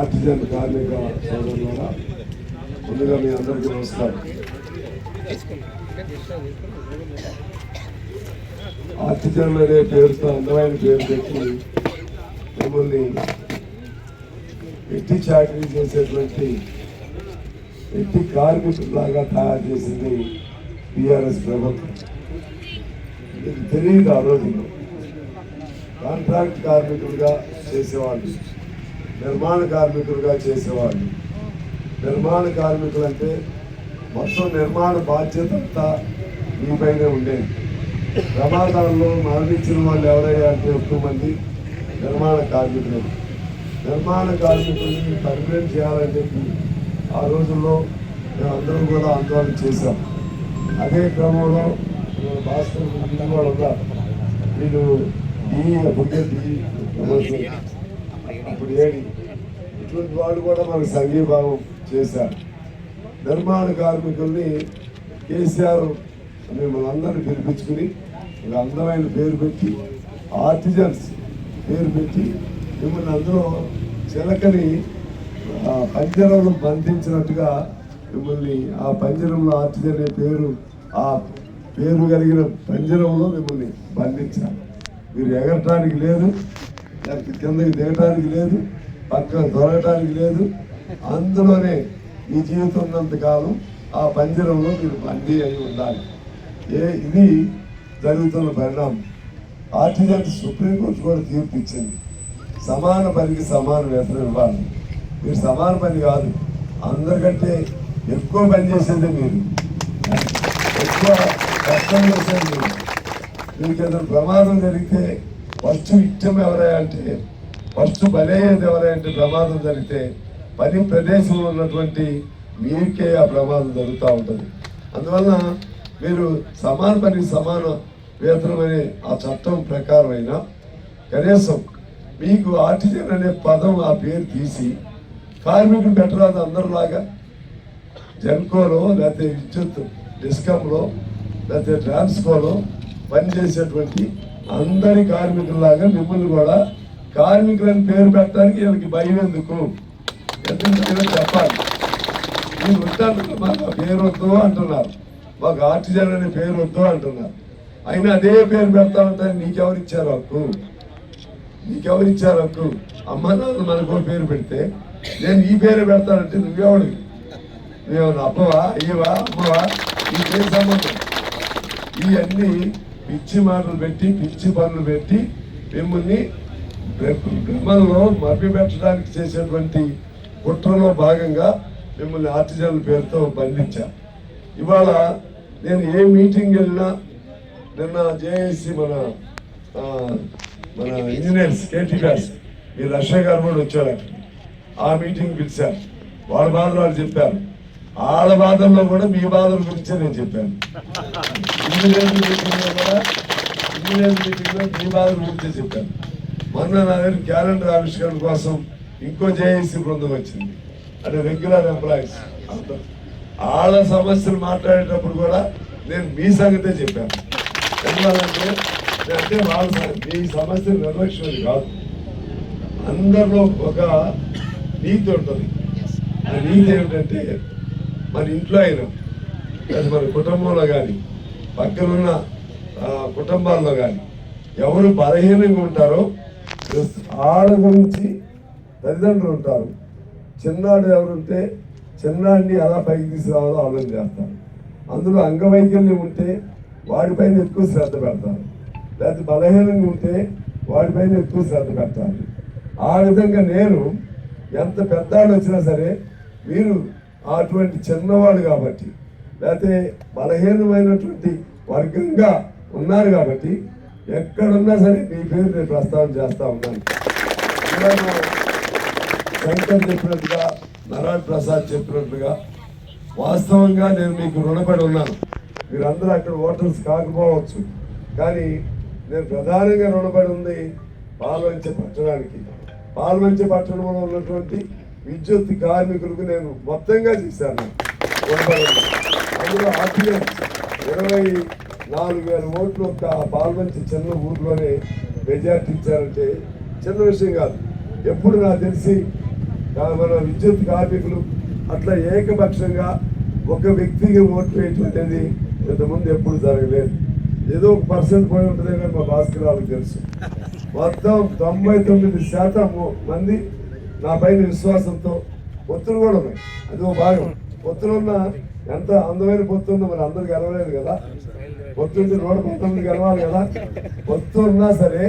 Artisan కార్మిక సోదరులారా ముందుగా మీ అందరికీ నమస్కారం. ఆర్టిజన్ అనే పేరుతో అందమైన పేరు పెట్టి మిమ్మల్ని ఎట్టి చాకరీ చేసేటువంటి ఎట్టి కార్మికులాగా తయారు చేసింది బీఆర్ఎస్ ప్రభుత్వం. మీకు తెలియదు ఆ రోజుల్లో. కాంట్రాక్ట్ కార్మికులుగా చేసేవాళ్ళు. నిర్మాణ కార్మికులుగా చేసేవాళ్ళు. నిర్మాణ కార్మికులు అంటే మొత్తం నిర్మాణ బాధ్యత అంతా మీపైనే ఉండేది. ప్రమాదాల్లో మరణించిన వాళ్ళు ఎవరయ్యా అంటే ఎక్కువ మంది నిర్మాణ కార్మికులు. నిర్మాణ కార్మికుల్ని పర్మనెంట్ చేయాలని చెప్పి ఆ రోజుల్లో మేము అందరం కూడా ఆందోళన చేశాం. అదే క్రమంలో భాస్కర్ కూడా వీళ్ళు ఈ అప్పుడే అప్పుడు ఏడి ఇటువంటి వాళ్ళు కూడా మనకు సంఘీభావం చేశారు. నిర్మాణ కార్మికుల్ని కేసీఆర్ మిమ్మల్ని అందరినీ పిలిపించుకుని ఒక అందమైన పేరు పెట్టి ఆర్టిజన్స్ పేరు పెట్టి మిమ్మల్ని అందరూ చిలకని ఆ, పంజరంలో బంధించినట్టుగా మిమ్మల్ని ఆ పంజరంలో ఆర్టిజన్ అనే పేరు ఆ పేరు కలిగిన పంజరంలో మిమ్మల్ని బంధించారు. మీరు ఎగరటానికి లేదు లేకపోతే కిందకి దిగటానికి లేదు పక్కన దొరకటానికి లేదు. అందులోనే ఈ జీవితం ఉన్నంత కాలం ఆ పంజరంలో మీరు బందీ అయి ఉండాలి. ఏ ఇది జరుగుతున్న పరిణామం. ఆర్టిజన్ సుప్రీంకోర్టు కూడా తీర్పు ఇచ్చింది. సమాన పనికి సమాన వేతనం ఇవ్వాలి. మీరు సమాన పని కాదు అందరికంటే ఎక్కువ పని చేసేది మీరు. ఎక్కువ కష్టం చేసేది మీరు. మీకు ఏదైనా ప్రమాదం జరిగితే ఫస్ట్ ఇష్టం ఎవరంటే అంటే ఫస్ట్ బలయ్యేది ఎవరంటే ప్రమాదం జరిగితే పని ప్రదేశంలో ఉన్నటువంటి మీకే ఆ ప్రమాదం జరుగుతూ ఉంటుంది. అందువల్ల మీరు సమాన పని సమాన వేతనం అనే ఆ చట్టం ప్రకారమైన కనీసం మీకు ఆర్టిజన్ అనే పదం ఆ పేరు తీసి కార్మికులు పెట్టరాదు అందరిలాగా? జెన్కోలో లేకపోతే విద్యుత్ డిస్కంలో లేకపోతే ట్రాన్స్కోలో పనిచేసేటువంటి అందరి కార్మికుల్లాగా మిమ్మల్ని కూడా కార్మికులని పేరు పెట్టడానికి వీళ్ళకి భయం ఎందుకు? ఎందుకంటే చెప్పాలి. నేను ఉంటాను మాకు పేరు వద్దు అంటున్నారు. మాకు ఆర్టిజన్ అనే పేరు వద్దు అంటున్నారు. అయినా అదే పేరు పెడతామంటే నీకెవరు ఇచ్చారు హక్కు నీకెవరు ఇచ్చారు హక్కు అమ్మ నాన్న మనకు పేరు పెడితే నేను ఈ పేరు పెడతానంటే నువ్వెవడు నువ్వేమన్నా అబ్బవా ఏవా అమ్మవా? ఈ పేరు సంబంధం? ఇవన్నీ పిచ్చి మాటలు పెట్టి పిచ్చి పనులు పెట్టి మిమ్మల్ని భ్రమల్లో మభ్య పెట్టడానికి చేసేటువంటి కుట్రలో భాగంగా మిమ్మల్ని ఆర్టిజన్ పేరుతో బంధించా. ఇవాళ నేను ఏ మీటింగ్ వెళ్ళినా నిన్న జేఏసీ మన మన ఇంజనీర్స్ కేటీ గారు మీ రష్యా గారు కూడా వచ్చారు. ఆ మీటింగ్ పిలిచారు. వాళ్ళ బాధలు వాళ్ళు చెప్పారు. వాళ్ళ బాధల్లో కూడా మీ బాధల గురించే నేను చెప్పాను. ఇంజనీర్ మీటింగ్లో కూడా ఇంజనీర్ మీటింగ్లో మీ బాధల గురించే చెప్పాను. మొన్న నా దగ్గర క్యాలెండర్ ఆవిష్కరణ కోసం ఇంకో జేఏసీ బృందం వచ్చింది. అంటే రెగ్యులర్ ఎంప్లాయీస్ వాళ్ళ సమస్యలు మాట్లాడేటప్పుడు కూడా నేను మీ సంగతే చెప్పాను. ఎందువల్లంటే అంటే వాళ్ళ మీ సమస్యలు నిర్లక్ష్యం కాదు. అందరిలో ఒక నీతి ఉంటుంది. ఆ నీతి ఏమిటంటే మన ఇంట్లో అయినా. లేదా మన కుటుంబంలో కానీ పక్కనున్న కుటుంబాల్లో కానీ ఎవరు బలహీనంగా ఉంటారో ఆడ గురించి తల్లిదండ్రులు ఉంటారు. చిన్నాడు ఎవరుంటే చిన్నాడిని ఎలా పైకి తీసుకురావాలో ఆలోచన చేస్తారు. అందులో అంగవైకల్యం ఉంటే వాడిపైన ఎక్కువ శ్రద్ధ పెడతారు. లేకపోతే బలహీనంగా ఉంటే వాడిపైన ఎక్కువ శ్రద్ధ పెడతారు. ఆ విధంగా నేను ఎంత పెద్దాడు వచ్చినా సరే మీరు అటువంటి చిన్నవాడు కాబట్టి లేకపోతే బలహీనమైనటువంటి వర్గంగా ఉన్నారు కాబట్టి ఎక్కడున్నా సరే మీ పేరు నేను ప్రస్తావన చేస్తా ఉన్నాను. శంకర్ చెప్పినట్టుగా నారాయణ ప్రసాద్ చెప్పినట్టుగా వాస్తవంగా నేను మీకు రుణపడి ఉన్నాను. మీరందరూ అక్కడ ఓటర్స్ కాకపోవచ్చు కానీ నేను ప్రధానంగా రుణపడి ఉంది పాల్వంచ పట్టణానికి. పాల్వంచ పట్టణంలో ఉన్నటువంటి విద్యుత్ కార్మికులకు నేను మొత్తంగా చేశాను. అందులో ఆర్టీఎం ఇరవై నాలుగు వేల ఓట్లు ఒక పాల్మంచి చిన్న ఊర్లోనే మెజార్టీ ఇచ్చారంటే చిన్న విషయం కాదు. ఎప్పుడు నాకు తెలిసి మన విద్యుత్ కార్మికులు అట్లా ఏకపక్షంగా ఒక వ్యక్తికి ఓటు వేయటం అనేది ఇంతకుముందు ఎప్పుడు జరగలేదు. ఏదో ఒక పర్సెంట్ పోయి ఉంటుందే కానీ మా భాస్కర్ తెలుసు. మొత్తం తొంభై తొమ్మిది శాతం మంది నా పైన విశ్వాసంతో పొత్తులు కూడా ఉన్నాయి. అది ఓ భాగం. పొత్తులు ఉన్న ఎంత అందమైన పొత్తు ఉందో మరి అందరు గెలవలేదు కదా. పొత్తుంటే నూట పంతొమ్మిది గెలవాలి కదా. పొత్తు ఉన్నా సరే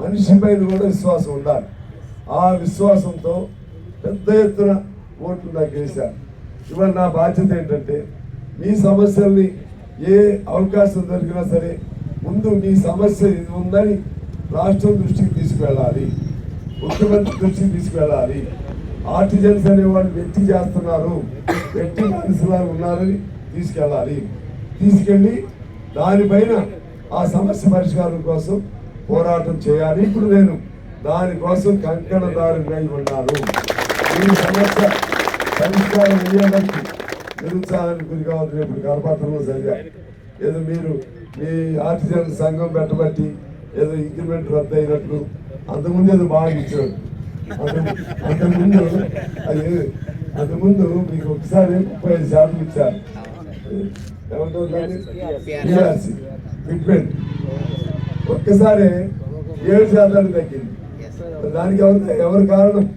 మనిషి పైన కూడా విశ్వాసం ఉండాలి. ఆ విశ్వాసంతో పెద్ద ఎత్తున ఓట్లు నాకు వేశారు ఇవాళ నా బాధ్యత ఏంటంటే మీ సమస్యల్ని ఏ అవకాశం దొరికినా సరే ముందు మీ సమస్య ఇది ఉందని రాష్ట్రం దృష్టికి తీసుకువెళ్ళాలి. ముఖ్యమంత్రి దృష్టికి తీసుకువెళ్ళాలి. ఆర్టిజన్స్ అనే వాళ్ళు చేస్తున్నారు. వ్యక్తి మనుషులా ఉన్నారని తీసుకెళ్ళాలి. తీసుకెళ్ళి దానిపైన ఆ సమస్య పరిష్కారం కోసం పోరాటం చేయాలి. ఇప్పుడు నేను దానికోసం కంకణదారుగా ఉన్నారు ఈ సమస్య పరిష్కారం అయ్యేటట్టు నిరుత్సాహానికి గురి కావద్దు ఇప్పుడు కరపాత్రలో సరిగా ఏదో మీరు మీ ఆర్టిజన్ సంఘం పెట్టబట్టి ఏదో ఇంక్రిమెంట్ రద్దు అయినట్లు అంతకుముందు ఏదో బాగా ఇచ్చాడు. అంత- అంతకుముందు అది అంతకుముందు మీకు ఒకసారి ముప్పై ఐదు శాతం ఇచ్చారు. ఏమంటారు ఒక్కసారి ఏడు శాతానికి తగ్గింది. దానికి ఎవరు ఎవరు కారణం?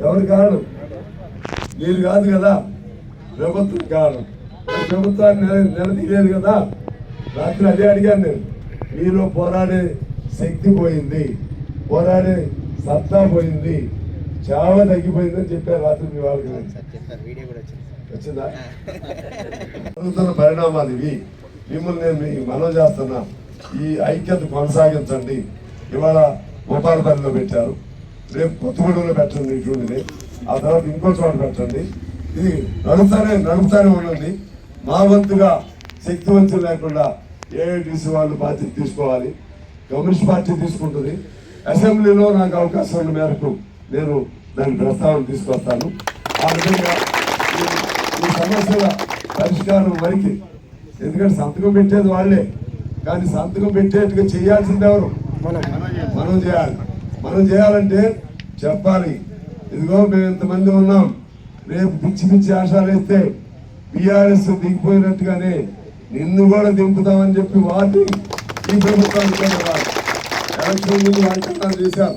ఎవరు కారణం? మీరు కాదు కదా. ప్రభుత్వం కారణం. ప్రభుత్వాన్ని నిలదీయలేదు కదా. రాత్రి అదే అడిగాను నేను. మీలో పోరాడే శక్తి పోయింది. పోరాడే సత్తా పోయింది. చావ తగ్గిపోయిందని చెప్పారు రాత్రి మీ వాళ్ళకి. వచ్చింది జరుగుతున్న పరిణామాలు ఇవి. మిమ్మల్ని నేను మీ మనం చేస్తున్నా. ఈ ఐక్యత కొనసాగించండి. ఇవాళ గోపాలపల్లిలో పెట్టారు. రేపు కొత్తగూడెంలో పెట్టండి ఇటువంటిది ఆ తర్వాత ఇంకో చోట పెట్టండి. ఇది నడుపుతానే నడుపుతానే ఉండండి. మా వంతుగా శక్తివంతులు లేకుండా ఏఐటీసీ వాళ్ళు బాధ్యత తీసుకోవాలి. కమ్యూనిస్ట్ పార్టీ తీసుకుంటుంది. అసెంబ్లీలో నాకు అవకాశం ఉన్న మేరకు నేను దాని ప్రస్తావన తీసుకొస్తాను. ఆ విధంగా ఈ- సమస్యల పరిష్కారం వరకు ఎందుకంటే సంతకం పెట్టేది వాళ్ళే. కానీ సంతకం పెట్టేట్టుగా చేయాల్సింది ఎవరు? మనం చేయాలి. మనం చేయాలంటే చెప్పాలి. ఇదిగో మేము ఇంతమంది ఉన్నాం. రేపు పిచ్చి పిచ్చి ఆశాలు వేస్తే బీఆర్ఎస్ దిగిపోయినట్టుగానే నిన్ను కూడా దింపుతామని చెప్పి వాటి ఈ ప్రభుత్వానికి ఇవ్వాలి. చేశారు.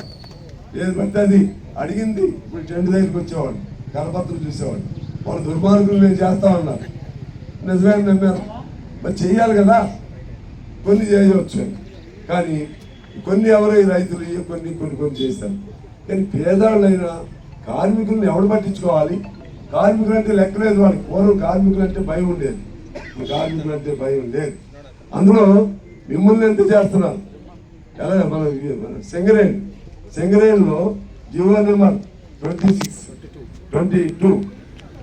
ఏది పడితే అది అడిగింది. ఇప్పుడు జెండు దగ్గరికి వచ్చేవాడు కరపత్రం చూసేవాడు. వాళ్ళు దుర్మార్గులు నేను చేస్తా ఉన్నాను నిజమే నమ్మారు? మరి చెయ్యాలి కదా. కొన్ని చేయవచ్చు. కానీ కొన్ని ఎవరో రైతులు కొన్ని కొన్ని కొన్ని చేశారు. కానీ పేదవాళ్ళైనా కార్మికులను ఎవడు పట్టించుకోవాలి? కార్మికులు అంటే లెక్కలేదు వాళ్ళకి. పూర్వం కార్మికులు అంటే భయం ఉండేది. కార్మికులు అంటే భయం లేదు. అందులో మిమ్మల్ని ఎంత చేస్తున్నారు? ఎలా మన మన Singareni. GO number twenty six twenty two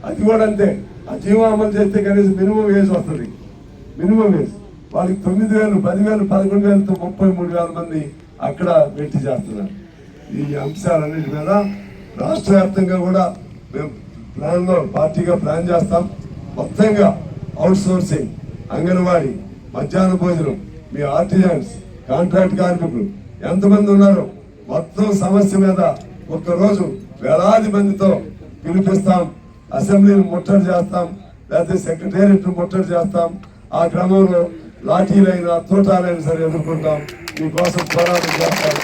అది కూడా అంతే. ఆ జీవో అమలు చేస్తే కనీసం మినిమం వేసి వస్తుంది. మినిమం వేసి వాళ్ళకి తొమ్మిది వేలు పదివేలు పదకొండు వేలతో ముప్పై మూడు వేల మంది అక్కడ పెట్టి చేస్తున్నారు. ఈ అంశాలన్నిటి మీద రాష్ట్ర వ్యాప్తంగా కూడా మేము ప్లాన్లో పార్టీగా ప్లాన్ చేస్తాం. మొత్తంగా అవుట్ సోర్సింగ్ అంగన్వాడీ మధ్యాహ్న భోజనం మీ ఆర్టిజన్స్ కాంట్రాక్ట్ కార్మికులు ఎంతమంది ఉన్నారు మొత్తం సమస్య మీద ఒక్కరోజు వేలాది మందితో పిలిపిస్తాం. అసెంబ్లీని ముట్టడి చేస్తాం. లేకపోతే సెక్రటేరియట్ ముట్టడి చేస్తాం. ఆ క్రమంలో లాఠీలైనా తోటాలైనా సరే ఎదుర్కొంటాం. మీకోసం పోరాటం చేస్తాం.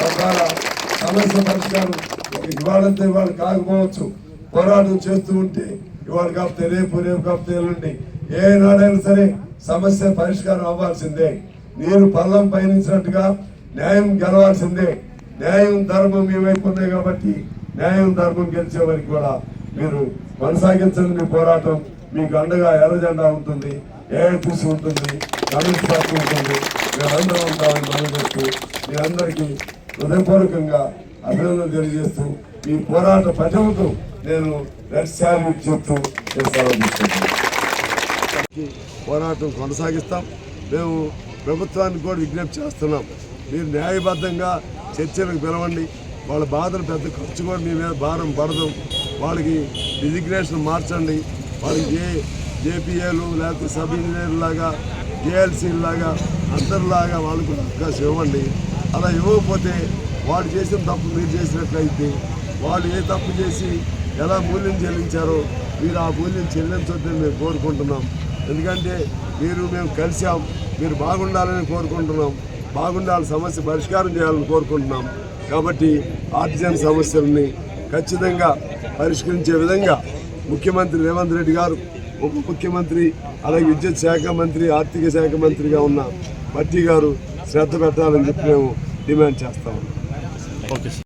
తద్వారా సమస్య పరిష్కారం ఇవాళంతా ఇవాళ కాకపోవచ్చు. పోరాటం చేస్తూ ఉంటే ఇవాళ కాకపోతే రేపు రేపు కాకపోతే ఎల్లుండి. ఏ నాడైనా సరే సమస్య పరిష్కారం అవ్వాల్సిందే. నేను పల్లం పయనించినట్టుగా న్యాయం గెలవాల్సిందే. న్యాయం ధర్మం మీ ఉన్నాయి కాబట్టి న్యాయం ధర్మం గెలిచే వరకు కూడా మీరు కొనసాగించండి. మీ పోరాటం మీకు అండగా ఎర్రజెండా ఉంటుంది. ఏఐపిసి ఉంటుంది. కమ్యూనిస్ట్ పార్టీ ఉంటుంది. మేమందరం ఉంటామని మనం చేస్తూ మీ అందరికీ హృదయపూర్వకంగా అభినందనలు తెలియజేస్తూ ఈ పోరాట ప్రజలతో నేను రెడ్ చెప్తూ నేను సెలవు పోరాటం కొనసాగిస్తాం. మేము ప్రభుత్వానికి కూడా విజ్ఞప్తి చేస్తున్నాం. మీరు న్యాయబద్ధంగా చర్చలకు పిలవండి. వాళ్ళ బాధలు పెద్ద ఖర్చు కూడా మీ మీద భారం పడదు. వాళ్ళకి డిజిగ్నేషన్ మార్చండి. వాళ్ళకి ఏ జేపీఏలు లేకపోతే సబ్ ఇంజనీర్ లాగా జేఎల్సీ లాగా అందరిలాగా వాళ్ళకు అవకాశం ఇవ్వండి. అలా ఇవ్వకపోతే వాళ్ళు చేసిన తప్పు మీరు చేసినట్లయితే వాళ్ళు ఏ తప్పు చేసి ఎలా మూల్యం చెల్లించారో మీరు ఆ మూల్యం చెల్లించొద్దని మేము కోరుకుంటున్నాం. ఎందుకంటే మీరు మేము కలిసాం మీరు బాగుండాలని కోరుకుంటున్నాం. బాగుండాలి సమస్య పరిష్కారం చేయాలని కోరుకుంటున్నాం. కాబట్టి ఆర్టిజన్ సమస్యల్ని ఖచ్చితంగా పరిష్కరించే విధంగా ముఖ్యమంత్రి రేవంత్ రెడ్డి గారు ఉప ముఖ్యమంత్రి అలాగే విద్యుత్ శాఖ మంత్రి ఆర్థిక శాఖ మంత్రిగా ఉన్న భట్టి గారు శ్రద్ధ పెట్టాలని చెప్పి మేము డిమాండ్ చేస్తాము ఓకే